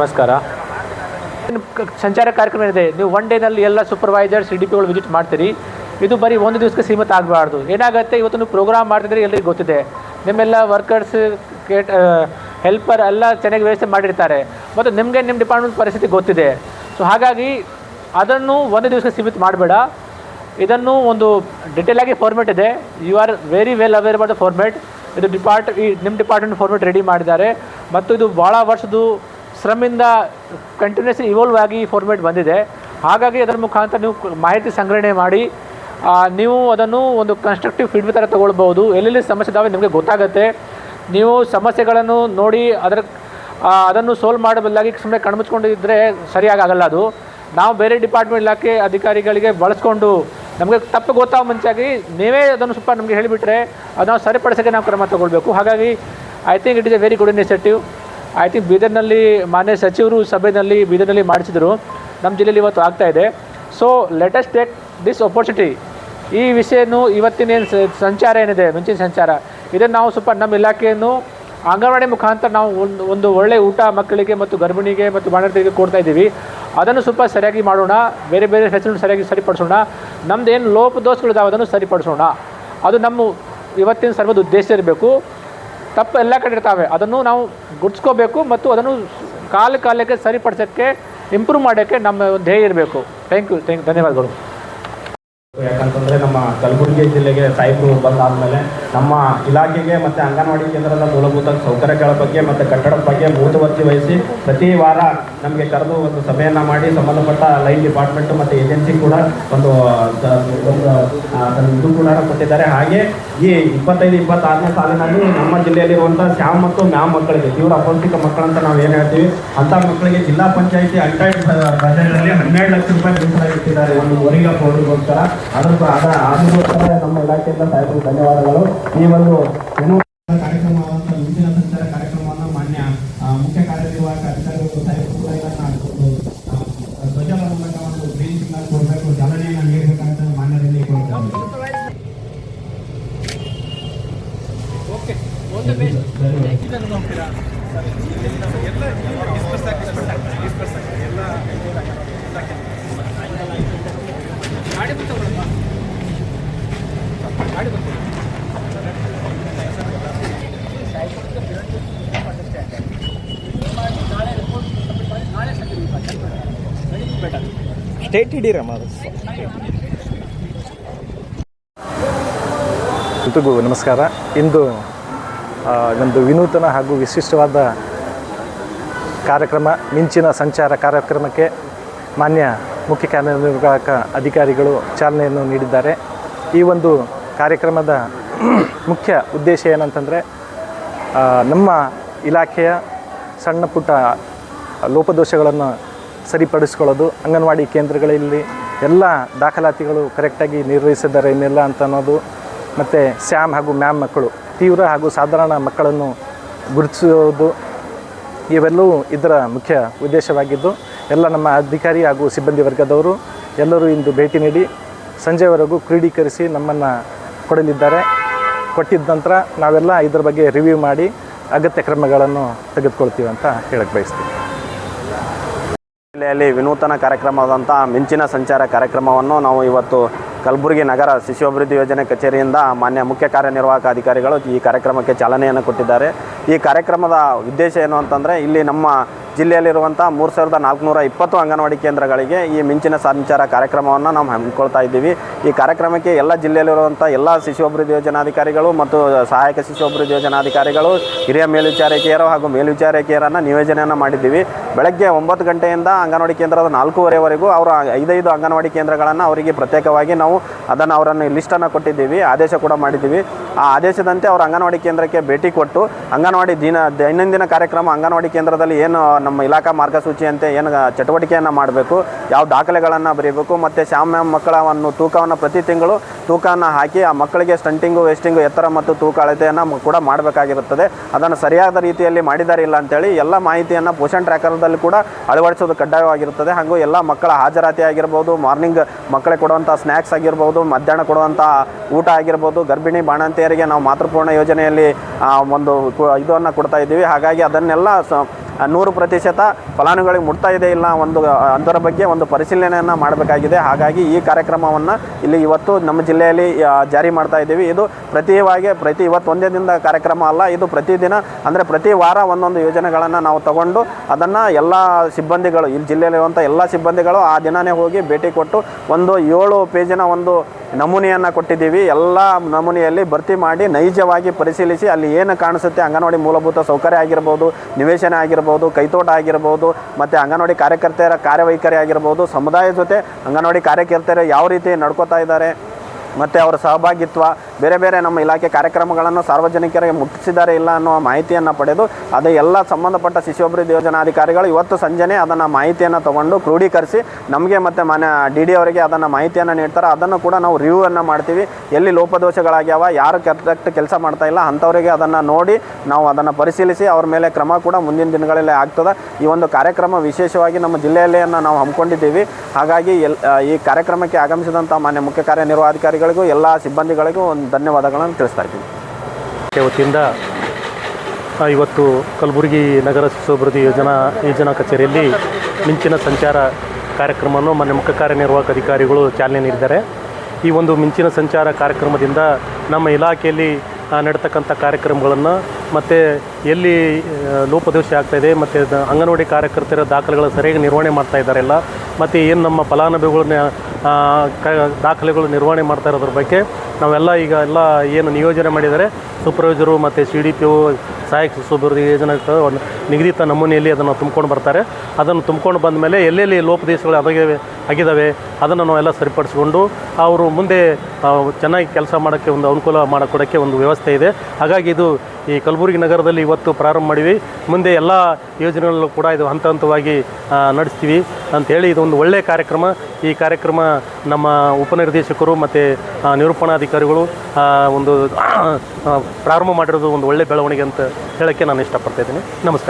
ನಮಸ್ಕಾರ. ಸಂಚಾರ ಕಾರ್ಯಕ್ರಮ ಇದೆ ನೀವು ಒನ್ ಡೇನಲ್ಲಿ ಎಲ್ಲ ಸೂಪರ್ವೈಸರ್ಸ್ ಡಿ ಪಿಗಳು ವಿಸಿಟ್ ಮಾಡ್ತೀರಿ. ಇದು ಬರೀ ಒಂದು ದಿವಸಕ್ಕೆ ಸೀಮಿತ ಆಗಬಾರ್ದು. ಏನಾಗುತ್ತೆ, ಇವತ್ತು ಪ್ರೋಗ್ರಾಮ್ ಮಾಡ್ತಿದ್ರೆ ಎಲ್ಲರಿಗೂ ಗೊತ್ತಿದೆ. ನಿಮ್ಮೆಲ್ಲ ವರ್ಕರ್ಸ್ ಕೇಟ್ ಹೆಲ್ಪರ್ ಎಲ್ಲ ಚೆನ್ನಾಗಿ ವ್ಯವಸ್ಥೆ ಮಾಡಿರ್ತಾರೆ. ಮತ್ತು ನಿಮಗೆ ನಿಮ್ಮ ಡಿಪಾರ್ಟ್ಮೆಂಟ್ ಪರಿಸ್ಥಿತಿ ಗೊತ್ತಿದೆ. ಸೊ ಹಾಗಾಗಿ ಅದನ್ನು ಒಂದು ದಿವಸಕ್ಕೆ ಸೀಮಿತ ಮಾಡಬೇಡ. ಇದನ್ನು ಒಂದು ಡಿಟೇಲ್ ಆಗಿ ಫಾರ್ಮೆಟ್ ಇದೆ. You are very well aware about the format ಇದು ಡಿಪಾರ್ಟ್ ಈ ನಿಮ್ಮ ಡಿಪಾರ್ಟ್ಮೆಂಟ್ ಫಾರ್ಮೆಟ್ ರೆಡಿ ಮಾಡಿದ್ದಾರೆ. ಮತ್ತು ಇದು ಭಾಳ ವರ್ಷದ್ದು ಶ್ರಮಿಂದ ಕಂಟಿನ್ಯೂಸ್ ಇವಾಲ್ವ್ ಆಗಿ ಫಾರ್ಮೇಟ್ ಬಂದಿದೆ. ಹಾಗಾಗಿ ಅದರ ಮುಖಾಂತರ ನೀವು ಮಾಹಿತಿ ಸಂಗ್ರಹಣೆ ಮಾಡಿ ನೀವು ಅದನ್ನು ಒಂದು ಕನ್ಸ್ಟ್ರಕ್ಟಿವ್ ಫೀಡ್ಬ್ಯಾಕ್ ಥರ ತೊಗೊಳ್ಬೋದು ಎಲ್ಲೆಲ್ಲಿ ಸಮಸ್ಯೆ ಇದಾವೆ ನಿಮಗೆ ಗೊತ್ತಾಗುತ್ತೆ. ನೀವು ಸಮಸ್ಯೆಗಳನ್ನು ನೋಡಿ ಅದರ ಅದನ್ನು ಸೋಲ್ವ್ ಮಾಡಬಲ್ಲಾಗಿ ಸುಮ್ಮನೆ ಕಣ್ಮುಚ್ಕೊಂಡಿದ್ದರೆ ಸರಿಯಾಗಿ ಆಗಲ್ಲ ಅದು. ನಾವು ಬೇರೆ ಡಿಪಾರ್ಟ್ಮೆಂಟ್ ಇಲಾಖೆ ಅಧಿಕಾರಿಗಳಿಗೆ ಬಳಸ್ಕೊಂಡು ನಮಗೆ ತಪ್ಪು ಗೊತ್ತಾಗ ಮುಂಚಾಗಿ ನೀವೇ ಅದನ್ನು ಸ್ವಲ್ಪ ನಮಗೆ ಹೇಳಿಬಿಟ್ರೆ ಅದನ್ನು ಸರಿಪಡಿಸೋಕ್ಕೆ ನಾವು ಕ್ರಮ ತಗೊಳ್ಬೇಕು. ಹಾಗಾಗಿ I think it is a very good initiative I think ಬೀದರ್ನಲ್ಲಿ ಮಾನ್ಯ ಸಚಿವರು ಸಭೆಯಲ್ಲಿ ಬೀದರ್ನಲ್ಲಿ ಮಾಡಿಸಿದರು. ನಮ್ಮ ಜಿಲ್ಲೆಯಲ್ಲಿ ಇವತ್ತು ಆಗ್ತಾ ಇದೆ. So let us take this opportunity ಈ ವಿಷಯನೂ ಇವತ್ತಿನ ಏನು ಸಂಚಾರ ಏನಿದೆ, ಮುಂಚಿನ ಸಂಚಾರ? ಇದನ್ನು ನಾವು ಸ್ವಲ್ಪ ನಮ್ಮ ಇಲಾಖೆಯನ್ನು ಅಂಗನವಾಡಿ ಮುಖಾಂತರ ನಾವು ಒಂದು ಒಂದು ಒಳ್ಳೆ ಊಟ ಮಕ್ಕಳಿಗೆ ಮತ್ತು ಗರ್ಭಿಣಿಗೆ ಮತ್ತು ಬಾಣಿಗೆ ಕೊಡ್ತಾ ಇದ್ದೀವಿ. ಅದನ್ನು ಸ್ವಲ್ಪ ಸರಿಯಾಗಿ ಮಾಡೋಣ. ಬೇರೆ ಬೇರೆ ಹೆಸರು ಸರಿಯಾಗಿ ಸರಿಪಡಿಸೋಣ. ನಮ್ದು ಏನು ಲೋಪದೋಷಗಳಿದಾವೆ ಅದನ್ನು ಸರಿಪಡಿಸೋಣ. ಅದು ನಮ್ಮ ಇವತ್ತಿನ ಸರ್ವದ ಉದ್ದೇಶ ಇರಬೇಕು. ತಪ್ಪು ಎಲ್ಲ ಕಡೆ ಇರ್ತಾವೆ. ಅದನ್ನು ನಾವು ಗುಡ್ಸ್ಕೋಬೇಕು ಮತ್ತು ಅದನ್ನು ಕಾಲ ಕಾಲಕ್ಕೆ ಸರಿಪಡಿಸೋಕ್ಕೆ ಇಂಪ್ರೂವ್ ಮಾಡೋಕ್ಕೆ ನಮ್ಮ ಧ್ಯೇಯ ಇರಬೇಕು. ಥ್ಯಾಂಕ್ ಯು ಥ್ಯಾಂಕ್ ಧನ್ಯವಾದಗಳು. ಯಾಕಂತಂದ್ರೆ ನಮ್ಮ ಕಲಬುರಗಿ ಜಿಲ್ಲೆಗೆ ಸಾಹೇಬರು ಬಂದಾದ್ಮೇಲೆ ನಮ್ಮ ಇಲಾಖೆಗೆ ಮತ್ತೆ ಅಂಗನವಾಡಿ ಕೇಂದ್ರದ ಮೂಲಭೂತ ಸೌಕರ್ಯಗಳ ಬಗ್ಗೆ ಮತ್ತೆ ಕಟ್ಟಡದ ಬಗ್ಗೆ ಮೂತವರ್ತಿ ವಹಿಸಿ ಪ್ರತಿ ವಾರ ನಮಗೆ ಕರೆದು ಒಂದು ಸಭೆಯನ್ನ ಮಾಡಿ ಸಂಬಂಧಪಟ್ಟ ಲೈನ್ ಡಿಪಾರ್ಟ್ಮೆಂಟ್ ಮತ್ತೆ ಏಜೆನ್ಸಿ ಕೂಡ ಒಂದು ಇದು ಕೂಡ ಕೊಟ್ಟಿದ್ದಾರೆ. ಹಾಗೆ ಈ ಇಪ್ಪತ್ತೈದು, ಇಪ್ಪತ್ತಾರನೇ ಸಾಲಿನಲ್ಲಿ ನಮ್ಮ ಜಿಲ್ಲೆಯಲ್ಲಿರುವಂತಹ ಶ್ಯಾಮ್ ಮತ್ತು ಮ್ಯಾಮ್ ಮಕ್ಕಳಿಗೆ, ತೀವ್ರ ಅಪೌಷ್ಟಿಕ ಮಕ್ಕಳಂತ ನಾವು ಏನು ಹೇಳ್ತೀವಿ, ಅಂತ ಮಕ್ಕಳಿಗೆ ಜಿಲ್ಲಾ ಪಂಚಾಯಿತಿ ಅಂಟೈಡ್ ಬಜೆಟ್ನಲ್ಲಿ ಹನ್ನೆರಡು ಲಕ್ಷ ರೂಪಾಯಿ ಮೀಸಲಾಗಿಟ್ಟಿದ್ದಾರೆ ಒಂದು ಹೊರಗೆ ಪೌಡರ್ಗೋಸ್ಕರ ಅದ್ರ ಅದ ಅದಕ್ಕೋಸ್ಕರ ನಮ್ಮ ಇಲಾಖೆಯಿಂದ ಸಾಹೇಬರು ಧನ್ಯವಾದಗಳು ಈ ಒಂದು ಏನು ಕಾರ್ಯಕ್ರಮವಾದಂಥ ಮುಂದಿನ ಸಂಚಾರ ಕಾರ್ಯಕ್ರಮವನ್ನು ಮಾನ್ಯ ಆ, ಮುಖ್ಯ ಕಾರ್ಯನಿರ್ವಾಹಕ ಅಧಿಕಾರಿಗಳು ಸಾಹೇಬರು ಕೂಡ ಇದನ್ನ ಒಂದು ಆ, ಧ್ವಜದ ಮೂಲಕ ಒಂದು ಗ್ರೀನ್ ಸಿಗ್ನಲ್ ಕೊಡಬೇಕು ಚಾಲನೆಯನ್ನು ನೀಡಬೇಕಂತ ಮಾನ್ಯರಲ್ಲಿ ಕೊಡ್ತಾರೆ ಸ್ಟೇಟ್ ಹಿಡೀರಮ್ಮ ಎಲ್ರಿಗೂ ನಮಸ್ಕಾರ. ಇಂದು ನಮ್ಮದು ವಿನೂತನ ಹಾಗೂ ವಿಶಿಷ್ಟವಾದ ಕಾರ್ಯಕ್ರಮ, ಮಿಂಚಿನ ಸಂಚಾರ ಕಾರ್ಯಕ್ರಮಕ್ಕೆ ಮಾನ್ಯ ಮುಖ್ಯ ಕಾರ್ಯನಿರ್ವಾಹಕ ಅಧಿಕಾರಿಗಳು ಚಾಲನೆಯನ್ನು ನೀಡಿದ್ದಾರೆ. ಈ ಒಂದು ಕಾರ್ಯಕ್ರಮದ ಮುಖ್ಯ ಉದ್ದೇಶ ಏನಂತಂದರೆ ನಮ್ಮ ಇಲಾಖೆಯ ಸಣ್ಣ ಪುಟ್ಟ ಲೋಪದೋಷಗಳನ್ನು ಸರಿಪಡಿಸ್ಕೊಳ್ಳೋದು. ಅಂಗನವಾಡಿ ಕೇಂದ್ರಗಳಲ್ಲಿ ಎಲ್ಲ ದಾಖಲಾತಿಗಳು ಕರೆಕ್ಟಾಗಿ ನಿರ್ವಹಿಸಿದ್ದಾರೆ ಇನ್ನೆಲ್ಲ ಅಂತ ಅನ್ನೋದು. ಮತ್ತು ಸ್ಯಾಮ್ ಹಾಗೂ ಮ್ಯಾಮ್ ಮಕ್ಕಳು, ತೀವ್ರ ಹಾಗೂ ಸಾಧಾರಣ ಮಕ್ಕಳನ್ನು ಗುರುತಿಸುವುದು ಇವೆಲ್ಲವೂ ಇದರ ಮುಖ್ಯ ಉದ್ದೇಶವಾಗಿದ್ದು, ಎಲ್ಲ ನಮ್ಮ ಅಧಿಕಾರಿ ಹಾಗೂ ಸಿಬ್ಬಂದಿ ವರ್ಗದವರು ಎಲ್ಲರೂ ಇಂದು ಭೇಟಿ ನೀಡಿ ಸಂಜೆವರೆಗೂ ಕ್ರೀಡೀಕರಿಸಿ ನಮ್ಮನ್ನು ಕೊಡಲಿದ್ದಾರೆ. ಕೊಟ್ಟಿದ್ದ ನಂತರ ನಾವೆಲ್ಲ ಇದರ ಬಗ್ಗೆ ರಿವ್ಯೂ ಮಾಡಿ ಅಗತ್ಯ ಕ್ರಮಗಳನ್ನು ತೆಗೆದುಕೊಳ್ತೀವಿ ಅಂತ ಹೇಳಕ್ಕೆ ಬಯಸ್ತೀವಿ ಜಿಲ್ಲೆಯಲ್ಲಿ ವಿನೂತನ ಕಾರ್ಯಕ್ರಮವಾದಂಥ ಮಿಂಚಿನ ಸಂಚಾರ ಕಾರ್ಯಕ್ರಮವನ್ನು ನಾವು ಇವತ್ತು ಕಲಬುರಗಿ ನಗರ ಶಿಶು ಅಭಿವೃದ್ಧಿ ಯೋಜನೆ ಕಚೇರಿಯಿಂದ ಮಾನ್ಯ ಮುಖ್ಯ ಕಾರ್ಯನಿರ್ವಾಹಕ ಅಧಿಕಾರಿಗಳು ಈ ಕಾರ್ಯಕ್ರಮಕ್ಕೆ ಚಾಲನೆಯನ್ನು ಕೊಟ್ಟಿದ್ದಾರೆ. ಈ ಕಾರ್ಯಕ್ರಮದ ಉದ್ದೇಶ ಏನು ಅಂತಂದರೆ, ಇಲ್ಲಿ ನಮ್ಮ ಜಿಲ್ಲೆಯಲ್ಲಿರುವಂಥ ಮೂರು ಸಾವಿರದ ನಾಲ್ಕುನೂರ ಇಪ್ಪತ್ತು ಅಂಗನವಾಡಿ ಕೇಂದ್ರಗಳಿಗೆ ಈ ಮಿಂಚಿನ ಸಂಚಾರ ಕಾರ್ಯಕ್ರಮವನ್ನು ನಾವು ಹಮ್ಮಿಕೊಳ್ತಾ ಇದ್ದೀವಿ. ಈ ಕಾರ್ಯಕ್ರಮಕ್ಕೆ ಎಲ್ಲ ಜಿಲ್ಲೆಯಲ್ಲಿರುವಂಥ ಎಲ್ಲ ಶಿಶು ಅಭಿವೃದ್ಧಿ ಯೋಜನಾಧಿಕಾರಿಗಳು ಮತ್ತು ಸಹಾಯಕ ಶಿಶು ಅಭಿವೃದ್ಧಿ ಯೋಜನಾಧಿಕಾರಿಗಳು, ಹಿರಿಯ ಮೇಲ್ವಿಚಾರಕಿಯರು ಹಾಗೂ ಮೇಲ್ವಿಚಾರಕಿಯರನ್ನು ನಿಯೋಜನೆಯನ್ನು ಮಾಡಿದ್ದೀವಿ. ಬೆಳಗ್ಗೆ ಒಂಬತ್ತು ಗಂಟೆಯಿಂದ ಅಂಗನವಾಡಿ ಕೇಂದ್ರದ ನಾಲ್ಕೂವರೆವರೆಗೂ ಅವರು ಐದೈದು ಅಂಗನವಾಡಿ ಕೇಂದ್ರಗಳನ್ನು ಅವರಿಗೆ ಪ್ರತ್ಯೇಕವಾಗಿ ನಾವು ಅದನ್ನು ಅವರನ್ನು ಲಿಸ್ಟನ್ನು ಕೊಟ್ಟಿದ್ದೀವಿ, ಆದೇಶ ಕೂಡ ಮಾಡಿದ್ದೀವಿ. ಆ ಆದೇಶದಂತೆ ಅವರು ಅಂಗನವಾಡಿ ಕೇಂದ್ರಕ್ಕೆ ಭೇಟಿ ಕೊಟ್ಟು ಅಂಗನವಾಡಿ ದಿನ ದೈನಂದಿನ ಕಾರ್ಯಕ್ರಮ ಅಂಗನವಾಡಿ ಕೇಂದ್ರದಲ್ಲಿ ಏನು ನಮ್ಮ ಇಲಾಖಾ ಮಾರ್ಗಸೂಚಿಯಂತೆ ಏನು ಚಟುವಟಿಕೆಯನ್ನು ಮಾಡಬೇಕು, ಯಾವ ದಾಖಲೆಗಳನ್ನು ಬರೀಬೇಕು, ಮತ್ತು ಶಾಮ ಮಕ್ಕಳವನ್ನು ತೂಕವನ್ನು ಪ್ರತಿ ತಿಂಗಳು ತೂಕವನ್ನು ಹಾಕಿ ಆ ಮಕ್ಕಳಿಗೆ ಸ್ಟಂಟಿಂಗು, ವೇಸ್ಟಿಂಗು, ಎತ್ತರ ಮತ್ತು ತೂಕ ಅಳತೆಯನ್ನು ಕೂಡ ಮಾಡಬೇಕಾಗಿರುತ್ತದೆ. ಅದನ್ನು ಸರಿಯಾದ ರೀತಿಯಲ್ಲಿ ಮಾಡಿದ್ದಾರೆ ಇಲ್ಲ ಅಂತೇಳಿ ಎಲ್ಲ ಮಾಹಿತಿಯನ್ನು ಪೋಷಣ್ ಟ್ರ್ಯಾಕರ್ದಲ್ಲಿ ಕೂಡ ಅಳವಡಿಸೋದು ಕಡ್ಡಾಯವಾಗಿರುತ್ತದೆ. ಹಾಗೂ ಎಲ್ಲ ಮಕ್ಕಳ ಹಾಜರಾತಿ ಆಗಿರ್ಬೋದು ಮಾರ್ನಿಂಗ್ ಮಕ್ಕಳಿಗೆ ಕೊಡುವಂಥ ಸ್ನ್ಯಾಕ್ಸ್ ಆಗಿರ್ಬೋದು, ಮಧ್ಯಾಹ್ನ ಕೊಡುವಂಥ ಊಟ ಆಗಿರ್ಬೋದು, ಗರ್ಭಿಣಿ ಬಾಣಂತಿಯರಿಗೆ ನಾವು ಮಾತೃಪೂರ್ಣ ಯೋಜನೆಯಲ್ಲಿ ಒಂದು ಇದನ್ನು ಕೊಡ್ತಾ ಇದ್ದೀವಿ. ಹಾಗಾಗಿ ಅದನ್ನೆಲ್ಲ ನೂರು ಪ್ರತಿಶತ ಫಲಾನುಭವಿಗಳಿಗೆ ಮುಟ್ತಾ ಇದೆ ಇಲ್ಲ ಒಂದು ಅದರ ಬಗ್ಗೆ ಒಂದು ಪರಿಶೀಲನೆಯನ್ನು ಮಾಡಬೇಕಾಗಿದೆ. ಹಾಗಾಗಿ ಈ ಕಾರ್ಯಕ್ರಮವನ್ನು ಇಲ್ಲಿ ಇವತ್ತು ನಮ್ಮ ಜಿಲ್ಲೆಯಲ್ಲಿ ಜಾರಿ ಮಾಡ್ತಾ ಇದ್ದೀವಿ. ಇದು ಪ್ರತಿವಾಗಿ ಪ್ರತಿ ಇವತ್ತು ಒಂದೇ ದಿನದ ಕಾರ್ಯಕ್ರಮ ಅಲ್ಲ, ಇದು ಪ್ರತಿದಿನ, ಅಂದರೆ ಪ್ರತಿ ವಾರ ಒಂದೊಂದು ಯೋಜನೆಗಳನ್ನು ನಾವು ತಗೊಂಡು ಅದನ್ನು ಎಲ್ಲ ಸಿಬ್ಬಂದಿಗಳು, ಇಲ್ಲಿ ಜಿಲ್ಲೆಯಲ್ಲಿರುವಂಥ ಎಲ್ಲ ಸಿಬ್ಬಂದಿಗಳು ಆ ದಿನವೇ ಹೋಗಿ ಭೇಟಿ ಕೊಟ್ಟು ಒಂದು ಏಳು ಪೇಜಿನ ಒಂದು ನಮೂನೆಯನ್ನು ಕೊಟ್ಟಿದ್ದೀವಿ. ಎಲ್ಲ ನಮೂನೆಯಲ್ಲಿ ಭರ್ತಿ ಮಾಡಿ ನೈಜವಾಗಿ ಪರಿಶೀಲಿಸಿ ಅಲ್ಲಿ ಏನು ಕಾಣಿಸುತ್ತೆ ಅಂಗನವಾಡಿ ಮೂಲಭೂತ ಸೌಕರ್ಯ ಆಗಿರ್ಬೋದು, ನಿವೇಶನ ಆಗಿರ್ಬೋದು ಕೈತೋಟ ಆಗಿರ್ಬೋದು, ಮತ್ತು ಅಂಗನವಾಡಿ ಕಾರ್ಯಕರ್ತೆಯರ, ಕಾರ್ಯವೈಖರಿ ಆಗಿರ್ಬೋದು, ಸಮುದಾಯದ ಜೊತೆ ಅಂಗನವಾಡಿ ಕಾರ್ಯಕರ್ತೆಯರು ಯಾವ ರೀತಿ ನಡ್ಕೋತಾ ಇದ್ದಾರೆ ಮತ್ತು ಅವರ ಸಹಭಾಗಿತ್ವ, ಬೇರೆ ಬೇರೆ ನಮ್ಮ ಇಲಾಖೆ ಕಾರ್ಯಕ್ರಮಗಳನ್ನು ಸಾರ್ವಜನಿಕರಿಗೆ ಮುಟ್ಟಿಸಿದ್ದಾರೆ ಇಲ್ಲ ಅನ್ನುವ ಮಾಹಿತಿಯನ್ನು ಪಡೆದು ಅದೇ ಎಲ್ಲ ಸಂಬಂಧಪಟ್ಟ ಶಿಶು ಅಭಿವೃದ್ಧಿ ಯೋಜನಾಧಿಕಾರಿಗಳು ಇವತ್ತು ಸಂಜೆನೆ ಅದನ್ನು ಮಾಹಿತಿಯನ್ನು ತಗೊಂಡು ಕ್ರೋಢೀಕರಿಸಿ ನಮಗೆ ಮತ್ತು ಮನೆ, ಡಿ ಡಿ ಅವರಿಗೆ ಅದನ್ನು ಮಾಹಿತಿಯನ್ನು ನೀಡ್ತಾರೆ. ಅದನ್ನು ಕೂಡ ನಾವು ರಿವ್ಯೂವನ್ನು ಮಾಡ್ತೀವಿ. ಎಲ್ಲಿ ಲೋಪದೋಷಗಳಾಗ್ಯಾವ, ಯಾರು ಕರೆಕ್ಟ್ ಕೆಲಸ ಮಾಡ್ತಾ ಇಲ್ಲ ಅಂಥವರಿಗೆ ಅದನ್ನು ನೋಡಿ ನಾವು ಅದನ್ನು ಪರಿಶೀಲಿಸಿ ಅವ್ರ ಮೇಲೆ ಕ್ರಮ ಕೂಡ ಮುಂದಿನ ದಿನಗಳಲ್ಲಿ ಆಗ್ತದೆ. ಈ ಒಂದು ಕಾರ್ಯಕ್ರಮ ವಿಶೇಷವಾಗಿ ನಮ್ಮ ಜಿಲ್ಲೆಯಲ್ಲೇ ನಾವು ಹಮ್ಮಿಕೊಂಡಿದ್ದೀವಿ. ಹಾಗಾಗಿ ಈ ಕಾರ್ಯಕ್ರಮಕ್ಕೆ ಆಗಮಿಸಿದಂಥ ಮಾನ್ಯ ಮುಖ್ಯ ಕಾರ್ಯನಿರ್ವಹಣಾಧಿಕಾರಿಗಳಿಗೂ ಎಲ್ಲ ಸಿಬ್ಬಂದಿಗಳಿಗೂ ಒಂದು ಧನ್ಯವಾದಗಳನ್ನು ತಿಳಿಸ್ತಾ ಇದ್ದೀನಿ. ವತಿಯಿಂದ ಇವತ್ತು ಕಲಬುರಗಿ ನಗರ ಶಿಶುಭಿವೃದ್ಧಿ ಯೋಜನಾ ಯೋಜನಾ ಕಚೇರಿಯಲ್ಲಿ ಮಿಂಚಿನ ಸಂಚಾರ ಕಾರ್ಯಕ್ರಮವನ್ನು ಮಾನ್ಯ ಮುಖ್ಯ ಕಾರ್ಯನಿರ್ವಾಹಕ ಅಧಿಕಾರಿಗಳು ಚಾಲನೆ ನೀಡಿದ್ದಾರೆ. ಈ ಒಂದು ಮಿಂಚಿನ ಸಂಚಾರ ಕಾರ್ಯಕ್ರಮದಿಂದ ನಮ್ಮ ಇಲಾಖೆಯಲ್ಲಿ ನಡೀತಕ್ಕಂಥ ಕಾರ್ಯಕ್ರಮಗಳನ್ನು ಮತ್ತು ಎಲ್ಲಿ ಲೋಪದೋಷ ಆಗ್ತಾಯಿದೆ ಮತ್ತು ಅಂಗನವಾಡಿ ಕಾರ್ಯಕರ್ತರ ದಾಖಲೆಗಳು ಸರಿಯಾಗಿ ನಿರ್ವಹಣೆ ಮಾಡ್ತಾ ಇದ್ದಾರೆಲ್ಲ ಮತ್ತು ಏನು ನಮ್ಮ ಫಲಾನುಭವಿಗಳನ್ನ ಕ ದಾಖಲೆಗಳು ನಿರ್ವಹಣೆ ಮಾಡ್ತಾ ಇರೋದ್ರ ಬಗ್ಗೆ ನಾವೆಲ್ಲ ಈಗ ಎಲ್ಲ ಏನು ನಿಯೋಜನೆ ಮಾಡಿದ್ದಾರೆ. ಸೂಪರ್ವೈಸರು ಮತ್ತು ಸಿ ಡಿ ಪಿ ಒ, ಸಹಾಯಕ ಸುಭಿವೃದ್ಧಿ ಯೋಜನೆ ನಿಗದಿತ ನಮೂನೆಯಲ್ಲಿ ಅದನ್ನು ತುಂಬ್ಕೊಂಡು ಬರ್ತಾರೆ. ಅದನ್ನು ತುಂಬ್ಕೊಂಡು ಬಂದ ಮೇಲೆ ಎಲ್ಲೆಲ್ಲಿ ಲೋಪದೇಶಗಳು ಅದಾಗಿವೆ ಆಗಿದ್ದಾವೆ ಅದನ್ನು ನಾವೆಲ್ಲ ಸರಿಪಡಿಸ್ಕೊಂಡು ಅವರು ಮುಂದೆ ಚೆನ್ನಾಗಿ ಕೆಲಸ ಮಾಡೋಕ್ಕೆ ಒಂದು ಅನುಕೂಲ ಮಾಡಿಕೊಡೋಕ್ಕೆ ಒಂದು ವ್ಯವಸ್ಥೆ ಇದೆ. ಹಾಗಾಗಿ ಇದು ಈ ಕಲಬುರಗಿ ನಗರದಲ್ಲಿ ಇವತ್ತು ಪ್ರಾರಂಭ ಮಾಡಿವಿ. ಮುಂದೆ ಎಲ್ಲ ಯೋಜನೆಗಳಲ್ಲೂ ಕೂಡ ಇದು ಹಂತ ಹಂತವಾಗಿ ನಡೆಸ್ತೀವಿ ಅಂಥೇಳಿ ಇದೊಂದು ಒಳ್ಳೆಯ ಕಾರ್ಯಕ್ರಮ. ಈ ಕಾರ್ಯಕ್ರಮ ನಮ್ಮ ಉಪನಿರ್ದೇಶಕರು ಮತ್ತು ನಿರೂಪಣಾಧಿಕಾರಿಗಳು ಒಂದು ಪ್ರಾರಂಭ ಮಾಡಿರೋದು ಒಂದು ಒಳ್ಳೆಯ ಬೆಳವಣಿಗೆ ಅಂತ ಹೇಳೋಕ್ಕೆ ನಾನು ಇಷ್ಟಪಡ್ತಾ ಇದ್ದೀನಿ. ನಮಸ್ಕಾರ.